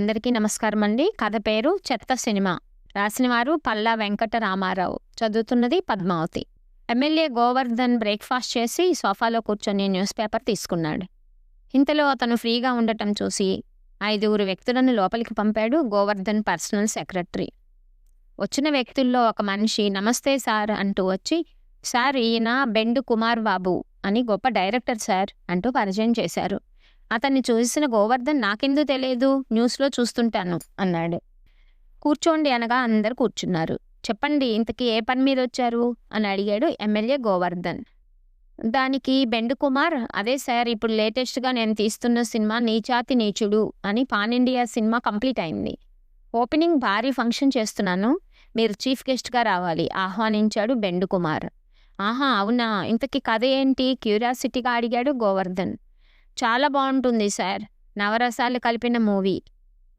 అందరికీ నమస్కారం అండి. కథ పేరు చెత్త సినిమా. రాసినవారు పల్లా వెంకట రామారావు చదువుతున్నది పద్మావతి. ఎమ్మెల్యే గోవర్ధన్ బ్రేక్ఫాస్ట్ చేసి సోఫాలో కూర్చొని న్యూస్ పేపర్ తీసుకున్నాడు. ఇంతలో అతను ఫ్రీగా ఉండటం చూసి ఐదుగురు వ్యక్తులను లోపలికి పంపాడు గోవర్ధన్ పర్సనల్ సెక్రటరీ. వచ్చిన వ్యక్తుల్లో ఒక మనిషి నమస్తే సార్ అంటూ వచ్చి సార్ ఈయన బెండు కుమార్ బాబు అని గొప్ప డైరెక్టర్ సార్ అంటూ పరిచయం చేశారు. అతన్ని చూసిన గోవర్ధన్ నాకెందుకు తెలియదు న్యూస్లో చూస్తుంటాను అన్నాడు. కూర్చోండి అనగా అందరు కూర్చున్నారు. చెప్పండి ఇంతకీ ఏ పని మీద వచ్చారు? అని అడిగాడు ఎమ్మెల్యే గోవర్ధన్. దానికి బెండు కుమార్ అదే సార్ ఇప్పుడు లేటెస్ట్గా నేను తీస్తున్న సినిమా నీచాతి నీచుడు అని పాన్ ఇండియా సినిమా కంప్లీట్ అయింది. ఓపెనింగ్ భారీ ఫంక్షన్ చేస్తున్నాను. మీరు చీఫ్ గెస్ట్గా రావాలి ఆహ్వానించాడు బెండు కుమార్. ఆహా అవునా? ఇంతకీ కథ ఏంటి? క్యూరియాసిటీగా అడిగాడు గోవర్ధన్. చాలా బాగుంటుంది సార్. నవరసాలు కలిపిన మూవీ.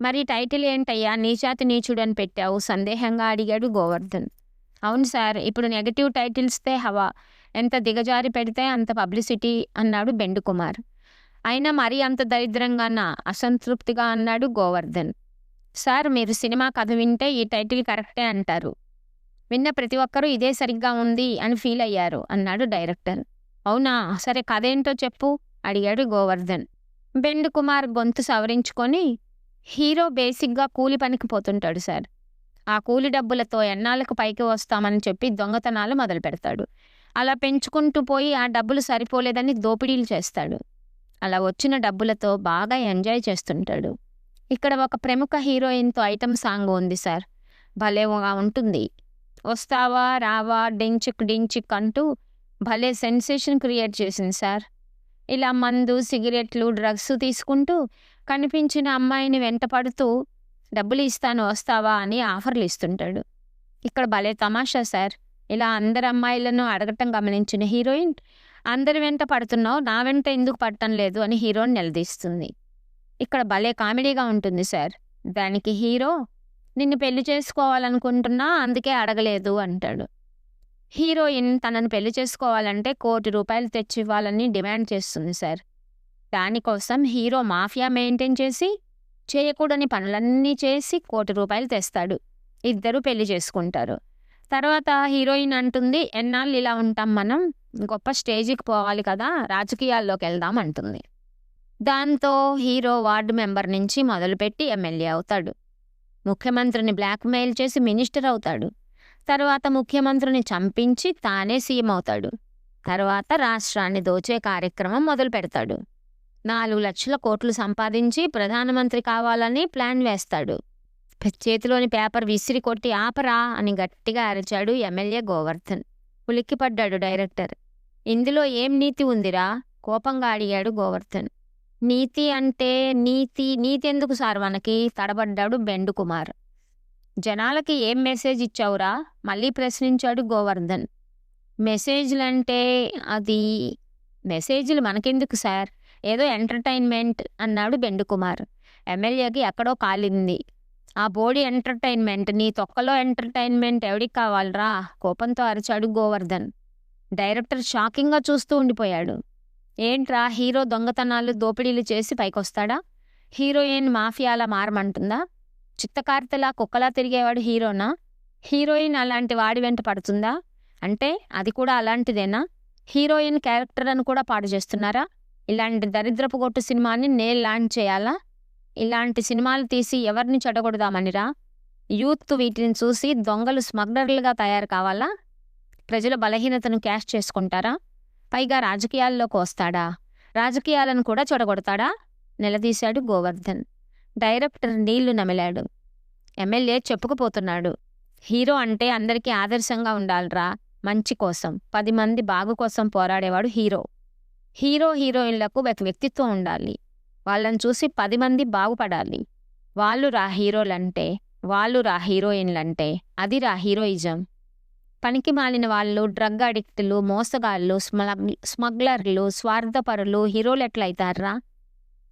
మరి టైటిల్ ఏంటయ్యా? నీచాతి నీచుడని పెట్టావు. సందేహంగా అడిగాడు గోవర్ధన్. అవును సార్ ఇప్పుడు నెగటివ్ టైటిల్స్తే హవా. ఎంత దిగజారి పెడితే అంత పబ్లిసిటీ అన్నాడు బెండుకుమార్. అయినా మరీ అంత దరిద్రంగానా? అసంతృప్తిగా అన్నాడు గోవర్ధన్. సార్ మీరు సినిమా కథ వింటే ఈ టైటిల్ కరెక్టే అంటారు. విన్న ప్రతి ఒక్కరూ ఇదే సరిగ్గా ఉంది అని ఫీల్ అయ్యారు అన్నాడు డైరెక్టర్. అవునా? సరే కథ ఏంటో చెప్పు. అడిగాడు గోవర్ధన్. బెండు కుమార్ గొంతు సవరించుకొని హీరో బేసిక్గా కూలి పనికి పోతుంటాడు సార్. ఆ కూలి డబ్బులతో ఎన్నాళ్ళకు పైకి వస్తామని చెప్పి దొంగతనాలు మొదలు పెడతాడు అలా పెంచుకుంటూ పోయి ఆ డబ్బులు సరిపోలేదని దోపిడీలు చేస్తాడు. అలా వచ్చిన డబ్బులతో బాగా ఎంజాయ్ చేస్తుంటాడు. ఇక్కడ ఒక ప్రముఖ హీరోయిన్తో ఐటమ్ సాంగ్ ఉంది సార్. భలేగా ఉంటుంది. వస్తావా రావా డించిక్ డించిక్ అంటూ భలే సెన్సేషన్ క్రియేట్ చేసింది సార్. ఇలా మందు సిగరెట్లు డ్రగ్స్ తీసుకుంటూ కనిపించిన అమ్మాయిని వెంటపడుతూ డబ్బులు ఇస్తాను వస్తావా? అని ఆఫర్లు ఇస్తుంటాడు. ఇక్కడ భలే తమాషా సార్. ఇలా అందరు అమ్మాయిలను అడగటం గమనించిన హీరోయిన్ అందరి వెంట పడుతున్నావు నా వెంట ఎందుకు పడటం లేదు? అని హీరోని నిలదీస్తుంది. ఇక్కడ భలే కామెడీగా ఉంటుంది సార్. దానికి హీరో నిన్ను పెళ్ళి చేసుకోవాలనుకుంటున్నా అందుకే అడగలేదు అంటాడు. హీరోయిన్ తనను పెళ్ళి చేసుకోవాలంటే కోటి రూపాయలు తెచ్చివ్వాలని డిమాండ్ చేస్తుంది సార్. దానికోసం హీరో మాఫియా మెయింటైన్ చేసి చేయకూడని పనులన్నీ చేసి కోటి రూపాయలు తెస్తాడు. ఇద్దరు పెళ్ళి చేసుకుంటారు. తర్వాత హీరోయిన్ అంటుంది ఎన్నాళ్ళు ఇలా ఉంటాం మనం? గొప్ప స్టేజ్కి పోవాలి కదా రాజకీయాల్లోకి వెళ్దాం అంటుంది. దాంతో హీరో వార్డు మెంబర్ నుంచి మొదలుపెట్టి ఎమ్మెల్యే అవుతాడు. ముఖ్యమంత్రిని బ్లాక్మెయిల్ చేసి మినిస్టర్ అవుతాడు. తర్వాత ముఖ్యమంత్రిని చంపించి తానే సీఎం అవుతాడు. తర్వాత రాష్ట్రాన్ని దోచే కార్యక్రమం మొదలు పెడతాడు. నాలుగు లక్షల కోట్లు సంపాదించి ప్రధానమంత్రి కావాలని ప్లాన్ వేస్తాడు. చేతిలోని పేపర్ విసిరి కొట్టి ఆపరా అని గట్టిగా అరిచాడు ఎమ్మెల్యే గోవర్ధన్. ఉలిక్కిపడ్డాడు డైరెక్టర్. ఇందులో ఏం నీతి ఉందిరా? కోపంగా అడిగాడు గోవర్ధన్. నీతి అంటే నీతి నీతి ఎందుకు సార్ మనకి? తడబడ్డాడు బెండు కుమార్. జనాలకి ఏం మెసేజ్ ఇచ్చావురా? మళ్ళీ ప్రశ్నించాడు గోవర్ధన్. మెసేజ్లంటే అది మెసేజ్లు మనకెందుకు సార్? ఏదో ఎంటర్టైన్మెంట్ అన్నాడు బెండుకుమార్. ఎమ్మెల్యేకి ఎక్కడో కాలింది. ఆ బోడీ ఎంటర్టైన్మెంట్ నీ తొక్కలో ఎంటర్టైన్మెంట్ ఎవడికి కావాలరా? కోపంతో అరిచాడు గోవర్ధన్. డైరెక్టర్ షాకింగ్గా చూస్తూ ఉండిపోయాడు. ఏంట్రా హీరో దొంగతనాలు దోపిడీలు చేసి పైకొస్తాడా? హీరోయిన్ మాఫియాలా మారమంటుందా? చిత్తకారితలా కుక్కలా తిరిగేవాడు హీరోనా? హీరోయిన్ అలాంటి వాడి వెంట పడుతుందా? అంటే అది కూడా అలాంటిదేనా? హీరోయిన్ క్యారెక్టర్ అని కూడా పాడు చేస్తున్నారా? ఇలాంటి దరిద్రపు కొట్టు సినిమాని నేను లాంచ్ చేయాలా? ఇలాంటి సినిమాలు తీసి ఎవరిని చెడగొడదామనిరా? యూత్ వీటిని చూసి దొంగలు స్మగ్లర్లుగా తయారు కావాలా? ప్రజల బలహీనతను క్యాష్ చేసుకుంటారా? పైగా రాజకీయాల్లోకి వస్తాడా? రాజకీయాలను కూడా చెడగొడతాడా? నిలదీశాడు గోవర్ధన్. డైరెక్టర్ నీళ్ళు నమిలాడు. ఎమ్మెల్యే చెప్పుకుపోతున్నాడు. హీరో అంటే అందరికీ ఆదర్శంగా ఉండాలిరా మంచి కోసం పది మంది బాగు కోసం పోరాడేవాడు హీరో. హీరో హీరోయిన్లకు ఒక వ్యక్తిత్వం ఉండాలి. వాళ్ళని చూసి పది మంది బాగుపడాలి. వాళ్ళు రా హీరోలంటే వాళ్ళు రా హీరోయిన్లంటే అది రా హీరోయిజం. పనికి మాలిన వాళ్ళు డ్రగ్ అడిక్టులు మోసగాళ్ళు స్మగ్ స్మగ్లర్లు స్వార్థపరులు హీరోలు ఎట్లయితారా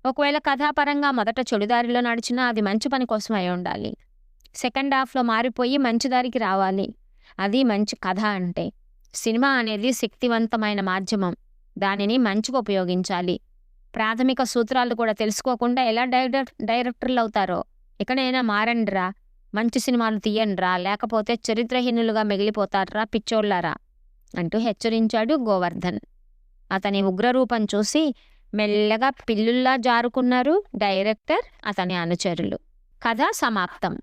ఒకవేళ కథాపరంగా మొదట చెడుదారిలో నడిచినా అది మంచి పని కోసం అయి ఉండాలి. సెకండ్ హాఫ్లో మారిపోయి మంచి దారికి రావాలి. అది మంచి కథ అంటే. సినిమా అనేది శక్తివంతమైన మాధ్యమం. దానిని మంచిగా ఉపయోగించాలి. ప్రాథమిక సూత్రాలు కూడా తెలుసుకోకుండా ఎలా డైరెక్టర్ డైరెక్టర్లు అవుతారో. ఇకనైనా మారండిరా మంచి సినిమాలు తీయండిరా లేకపోతే చరిత్రహీనులుగా మిగిలిపోతారా పిచ్చోళ్ళారా? అంటూ హెచ్చరించాడు గోవర్ధన్. అతని ఉగ్రరూపం చూసి మెల్లగా పిల్లుల్లా జారుకున్నారు డైరెక్టర్ అతని అనుచరులు. కథ సమాప్తం.